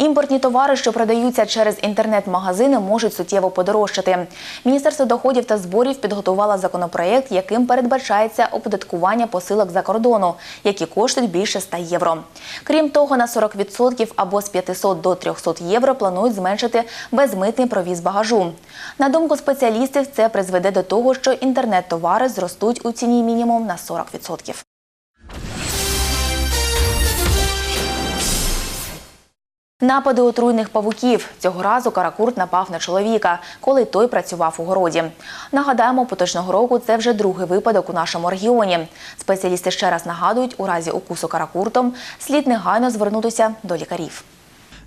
Імпортні товари, що продаються через інтернет-магазини, можуть суттєво подорожчати. Міністерство доходів та зборів підготувало законопроєкт, яким передбачається оподаткування посилок за кордону, які коштують більше 100 євро. Крім того, на 40% або з 500 до 300 євро планують зменшити безмитний провіз багажу. На думку спеціалістів, це призведе до того, що інтернет-товари зростуть у ціні мінімум на 40%. Напади отруйних павуків. Цього разу Каракурт напав на чоловіка, коли той працював у городі. Нагадаємо, поточного року це вже другий випадок у нашому регіоні. Спеціалісти ще раз нагадують, у разі укусу каракуртом слід негайно звернутися до лікарів.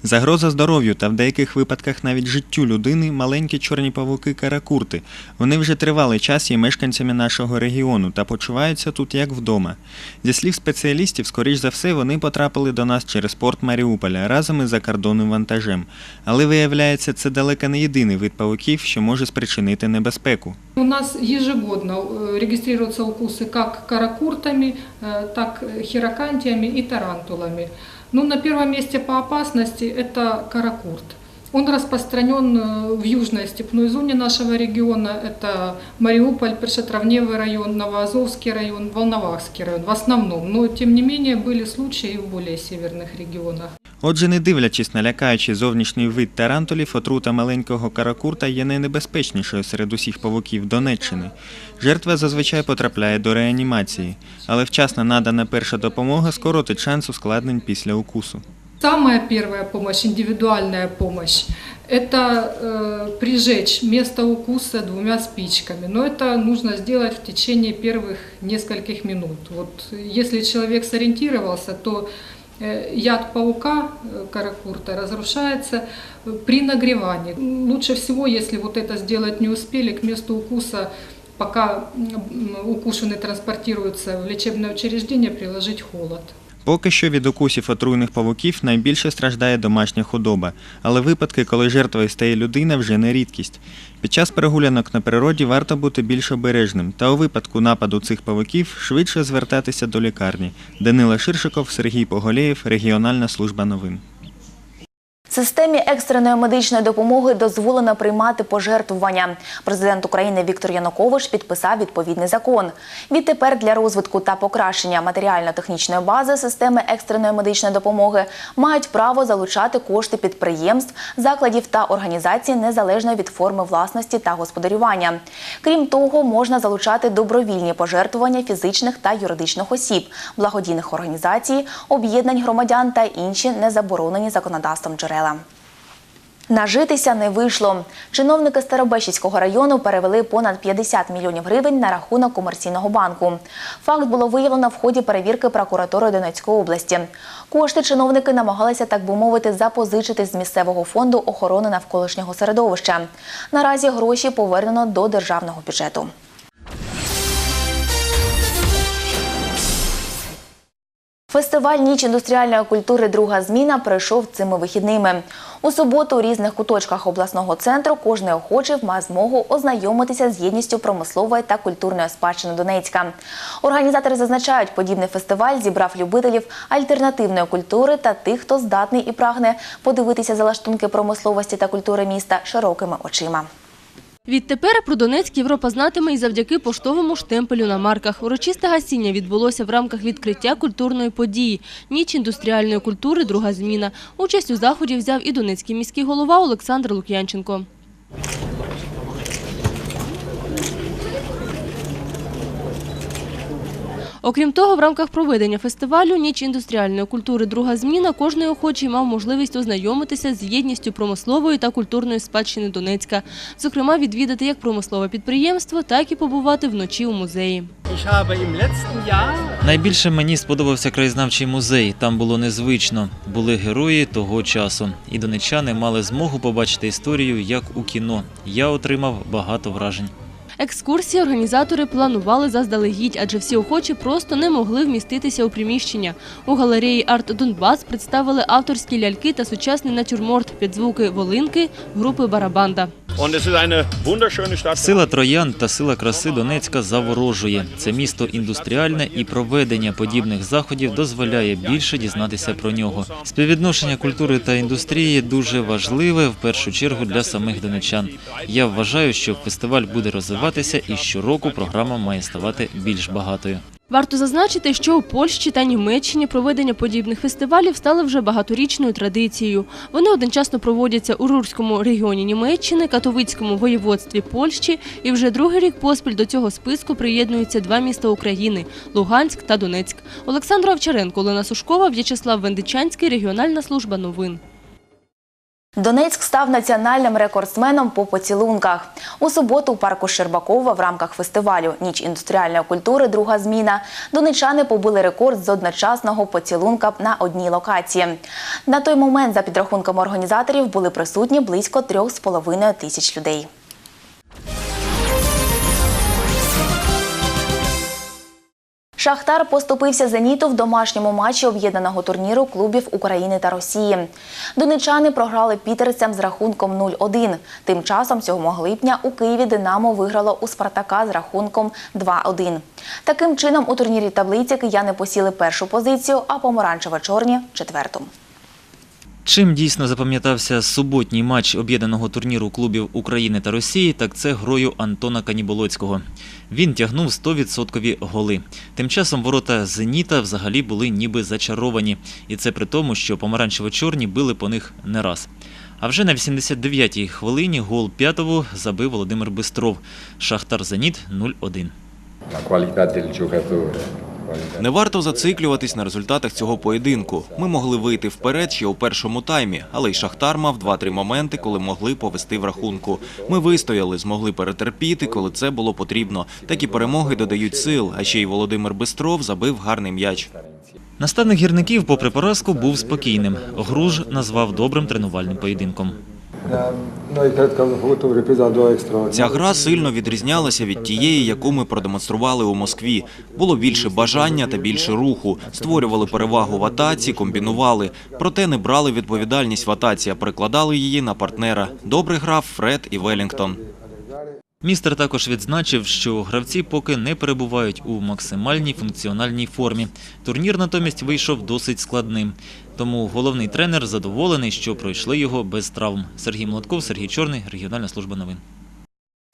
Загроза здоров'ю та в деяких випадках навіть життю людини маленькі чорні павуки каракурти. Вони вже тривалий час є мешканцями нашого регіону та почуваються тут як вдома. Зі слів спеціалістів, скоріш за все, вони потрапили до нас через порт Маріуполя разом із закордонним вантажем. Але виявляється, це далеко не єдиний вид павуків, що може спричинити небезпеку. У нас ежегодно э, регистрируются укусы как каракуртами, э, так хирокантиями и тарантулами. Ну, на первом месте по опасности это каракурт. Он распространен э, в южной степной зоне нашего региона. Это Мариуполь, Першетравневый район, Новоазовский район, Волновахский район в основном. Но, тем не менее, были случаи и в более северных регионах. Отже, не дивлячись на лякаючий зовнішній вид тарантулів, отрута маленького каракурта є найнебезпечнішою серед усіх павуків Донеччини. Жертва зазвичай потрапляє до реанімації, але вчасно надана перша допомога скоротить шанс ускладнень після укусу. Самая первая помощь, индивидуальная помощь, это э, прижечь место укуса двумя спичками. Но это нужно сделать в течение первых нескольких минут. Вот если человек сориентировался, то э, яд паука э, каракурта разрушается э, при нагревании. Лучше всего, если вот это сделать не успели, к месту укуса пока укушенный транспортируется в лечебное учреждение, приложить холод. Поки що від укусів отруйних павуків найбільше страждає домашня худоба, але випадки, коли жертвою стає людина, вже не рідкість. Під час перегулянок на природі варто бути більш обережним та у випадку нападу цих павуків швидше звертатися до лікарні. Данила Ширшиков, Сергій Поголєєв, Регіональна служба новин. Системі екстреної медичної допомоги дозволено приймати пожертвування. Президент України Віктор Янукович підписав відповідний закон. Відтепер для розвитку та покращення матеріально-технічної бази системи екстреної медичної допомоги мають право залучати кошти підприємств, закладів та організацій незалежно від форми власності та господарювання. Крім того, можна залучати добровільні пожертвування фізичних та юридичних осіб, благодійних організацій, об'єднань громадян та інші незаборонені законодавством джерела. Нажитися не вийшло. Чиновники Старобещівського району перевели понад 50 мільйонів гривень на рахунок комерційного банку. Факт було виявлено в ході перевірки прокуратури Донецької області. Кошти чиновники намагалися, так би мовити, запозичити з місцевого фонду охорони навколишнього середовища. Наразі гроші повернено до державного бюджету. Фестиваль Ніч індустріальної культури Друга зміна пройшов цими вихідними. У суботу у різних куточках обласного центру кожний охочий має змогу ознайомитися з єдністю промислової та культурної спадщини Донецька. Організатори зазначають, подібний фестиваль зібрав любителів альтернативної культури та тих, хто здатний і прагне подивитися залаштунки промисловості та культури міста широкими очима. Відтепер про Донецьк Європа знатиме і завдяки поштовому штемпелю на марках. Урочисте гасіння відбулося в рамках відкриття культурної події Ніч індустріальної культури Друга зміна. Участь у заході взяв і Донецький міський голова Олександр Лук'янченко. Окрім того, в рамках проведення фестивалю Ніч індустріальної культури Друга зміна кожний охочий мав можливість ознайомитися з єдністю промислової та культурної спадщини Донецька. Зокрема, відвідати як промислове підприємство, так і побувати вночі у музеї. Найбільше мені сподобався краєзнавчий музей. Там було незвично. Були герої того часу, і донечани мали змогу побачити історію як у кіно. Я отримав багато вражень. Екскурсії організатори планували заздалегідь, адже всі охочі просто не могли вміститися у приміщення. У галереї Арт Донбас представили авторські ляльки та сучасний натюрморт під звуки волинки групи Барабанда. Сила троян та сила краси Донецька заворожує. Це місто індустріальне і проведення подібних заходів дозволяє більше дізнатися про нього. Співвідношення культури та індустрії дуже важливе в першу чергу для самих донечан. Я вважаю, що фестиваль буде розвиватися і щороку програма має ставати більш багатою. Варто зазначити, що у Польщі та Німеччині проведення подібних фестивалів стали вже багаторічною традицією. Вони одночасно проводяться у Рурському регіоні Німеччини, Катовицькому воєводстві Польщі, і вже другий рік поспіль до цього списку приєднуються два міста України – Луганськ та Донецьк. Олександра Овчаренко, Олена Сушкова, В'ячеслав Вендичанський, регіональна служба новин. Донецьк став національним рекордсменом по поцілунках. У суботу у парку Щербакова в рамках фестивалю Ніч індустріальної культури Друга зміна донечани побили рекорд з одночасного поцілунка на одній локації. На той момент, за підрахунками організаторів, були присутні близько трьох з половиною тисяч людей. Шахтар поступився «Зеніту» в домашньому матчі об'єднаного турніру клубів України та Росії. Донечани програли пітерцям з рахунком 0-1. Тим часом 7 липня у Києві «Динамо» виграло у «Спартака» з рахунком 2-1. Таким чином у турнірі таблиці кияни посіли першу позицію, а помаранчево-чорні – четверту. Чим дійсно запам'ятався суботній матч об'єднаного турніру клубів України та Росії, так це грою Антона Каніболоцького. Він тягнув 100% голи. Тим часом ворота Зеніта взагалі були ніби зачаровані. І це при тому, що помаранчево-чорні били по них не раз. А вже на 89-й хвилині гол п'ятого забив Володимир Бистров. Шахтар Зеніт 0-1. Не варто зациклюватись на результатах цього поєдинку. Ми могли вийти вперед ще у першому таймі, але й Шахтар мав 2-3 моменти, коли могли повести в рахунку. Ми вистояли, змогли перетерпіти, коли це було потрібно. Такі перемоги додають сил. А ще й Володимир Бистров забив гарний м'яч. Наставник гірників, попри поразку, був спокійним. Гру ж назвав добрим тренувальним поєдинком. Extraordinar. Ця гра сильно відрізнялася від тієї, яку ми продемонстрували у Москві. Було більше бажання та більше руху. Створювали перевагу в атаці, комбінували. Проте не брали відповідальність в атаці, а перекладали її на партнера. Добре грав Фред і Велінгтон. Містер також відзначив, що гравці поки не перебувають у максимальній функціональній формі. Турнір натомість вийшов досить складним. Тому головний тренер задоволений, що пройшли його без травм. Сергій Молотков, Сергій Чорний, регіональна служба новин.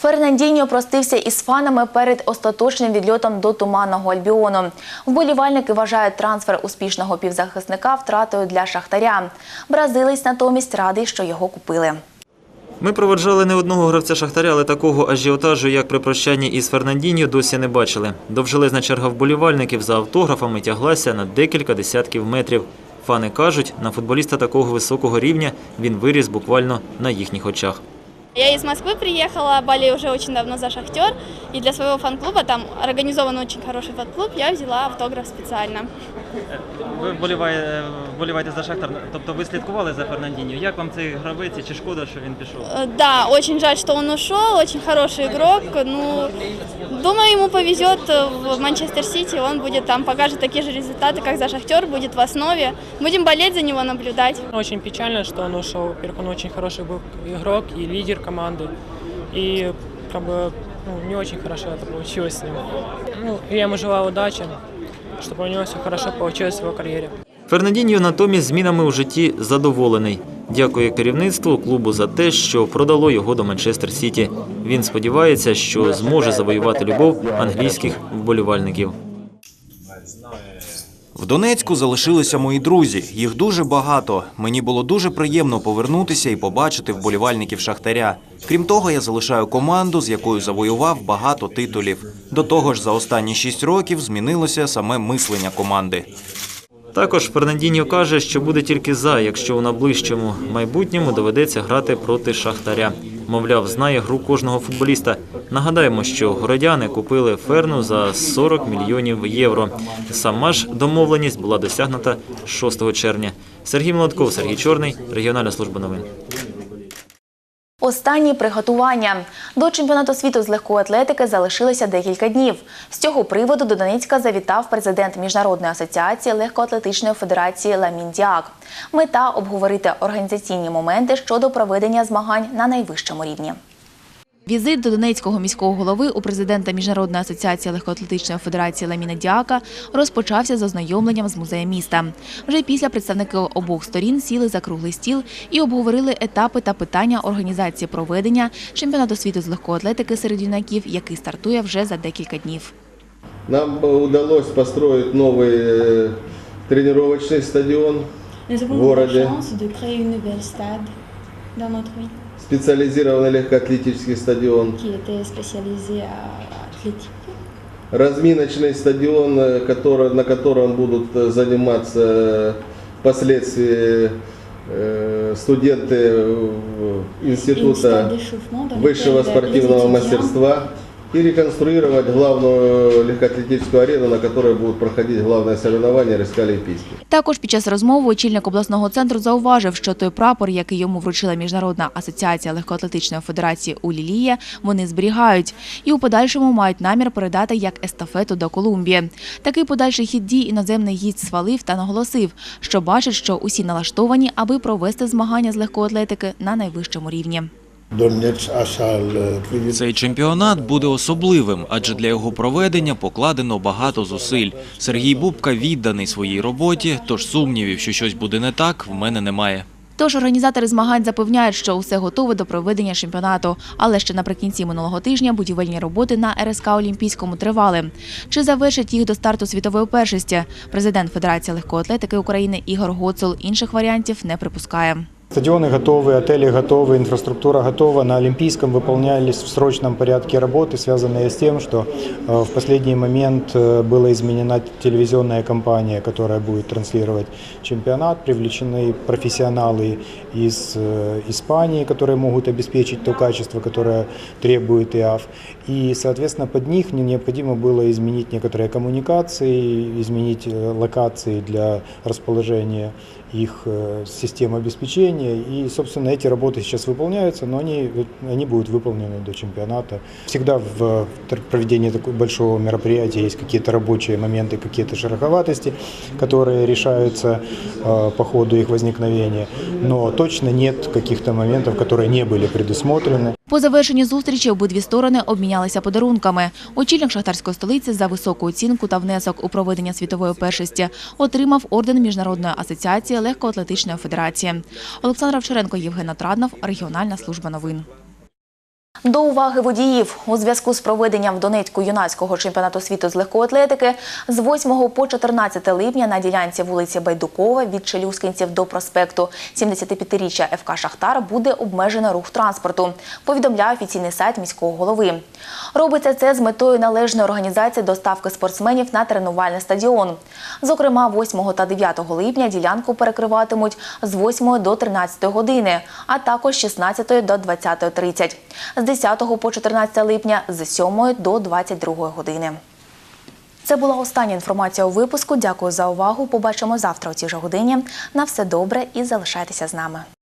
Фернандіньо простився із фанами перед остаточним відльотом до Туманного Альбіону. Вболівальники вважають трансфер успішного півзахисника втратою для Шахтаря. Бразилець натомість радий, що його купили. Ми проводжали не одного гравця Шахтаря, але такого ажіотажу, як при прощанні із Фернандіньо, досі не бачили. Довжелезна черга вболівальників за автографами тяглася на декілька десятків метрів. Фани кажуть, на футболіста такого високого рівня він виріс буквально на їхніх очах. Я из Москвы приехала, болею уже очень давно за «Шахтер», и для своего фан-клуба, там организован очень хороший фан-клуб, я взяла автограф специально. Ви вболіває- вболіваєте за Шахтар, тобто ви слідкували за Фернандіньо. Як вам цей гравець і чи шкода, що він пішов? Э, Да, очень жаль, что он ушел, очень хороший игрок, ну, думаю, ему повезет э, в Манчестер Сити, он будет там, покажет такие же результаты, как за «Шахтер», будет в основе. Будем болеть за него, наблюдать. Очень печально, что он ушел. Во-первых, он очень хороший был игрок и лидер команды. И как бы ну, не очень хорошо это получилось с ним. Ну, я ему желаю удачи, Чтобы у него все хорошо получилось в его карьере. Фернандіньо натомість змінами у житті задоволений. Дякує керівництву клубу за те, що продало його до Манчестер Сіті. Він сподівається, що зможе завоювати любов англійських вболівальників. В Донецьку залишилися мої друзі. Їх дуже багато. Мені було дуже приємно повернутися і побачити вболівальників Шахтаря. Крім того, я залишаю команду, з якою завоював багато титулів. До того ж, за останні шість років змінилося саме мислення команди. Також Фернандіньо каже, що буде тільки за, якщо у найближчому майбутньому доведеться грати проти Шахтаря. Мовляв, знає гру кожного футболіста. Нагадаємо, що городяни купили ферну за 40 мільйонів євро. Сама ж домовленість була досягнута 6 червня. Сергій Молотков, Сергій Чорний, регіональна служба новин. Останні приготування до чемпіонату світу з легкої атлетики залишилося декілька днів. З цього приводу до Донецька завітав президент міжнародної асоціації легкоатлетичної федерації Ламін Діак. Мета обговорити організаційні моменти щодо проведення змагань на найвищому рівні. Візит до Донецького міського голови у президента Міжнародної асоціації легкоатлетичної федерації Ламіна Діака розпочався з ознайомленням з музеєм міста. Вже після представники обох сторін сіли за круглий стіл і обговорили етапи та питання організації проведення чемпіонату світу з легкоатлетики серед юнаків, який стартує вже за декілька днів. Нам удалось построить новый э, тренировочный стадион, Nous avons В городе. eu la chance de créer une nouvelle stade dans notre ville Специализированный легкоатлетический стадион. Разминочный стадион, э, который, на котором будут э, заниматься э, впоследствии студенты института высшего спортивного мастерства. И реконструировать главную легкоатлетическую арену, на которой будут проходить главные соревнования Олимпийские. Також під час розмови очільник обласного центру зауважив, що той прапор, який йому вручила Міжнародна асоціація легкоатлетичної федерації у Лілія, вони зберігають і у подальшому мають намір передати як естафету до Колумбії. Такий подальший хід дій іноземний гість свалив та наголосив, що бачить, що усі налаштовані, аби провести змагання з легкоатлетики на найвищому рівні. Цей чемпіонат буде особливим, адже для його проведення покладено багато зусиль. Сергій Бубка відданий своїй роботі, тож сумнівів, що щось буде не так, в мене немає. Тож організатори змагань запевняють, що усе готове до проведення чемпіонату. Але ще наприкінці минулого тижня будівельні роботи на РСК Олімпійському тривали. Чи завершать їх до старту світової першості? Президент Федерації легкоатлетики України Ігор Гоцул інших варіантів не припускає. Стадионы готовы, отели готовы, инфраструктура готова. На Олимпийском выполнялись в срочном порядке работы, связанные с тем, что э, в последний момент э, была изменена телевизионная компания, которая будет транслировать чемпионат. Привлечены профессионалы из э, Испании, которые могут обеспечить то качество, которое требует ИАФ. И, соответственно, под них не- необходимо было изменить некоторые коммуникации, изменить локации для расположения их э, систем обеспечения. И, собственно, эти работы сейчас выполняются, но они, они будут выполнены до чемпионата. Всегда в э, тр- проведении такого большого мероприятия есть какие-то рабочие моменты, какие-то шероховатости, которые решаются э, по ходу их возникновения. Но точно нет каких-то моментов, которые не были предусмотрены. По завершенні зустрічі обидві сторони обмінялися подарунками. Очільник шахтарської столиці за високу оцінку та внесок у проведення світової першості отримав орден Міжнародної асоціації легкоатлетичної федерації. Олександр Овчаренко, Євген Атраднов, регіональна служба новин. До уваги водіїв у зв'язку з проведенням Донецьку юнацького чемпіонату світу з легкоатлетики з 8 по 14 липня на ділянці вулиці Байдукова від Челюскинців до проспекту 75-річчя ФК Шахтар буде обмежено рух транспорту. Повідомляє офіційний сайт міського голови. Робиться це з метою належної організації доставки спортсменів на тренувальний стадіон. Зокрема, 8 та 9 липня ділянку перекриватимуть з 8 до 13 години, а також з 16 до 20.30. З 10 по 14 липня з 7 до 22 години. Це була остання інформація у випуску. Дякую за увагу. Побачимо завтра у цій же годині. На все добре і залишайтеся з нами.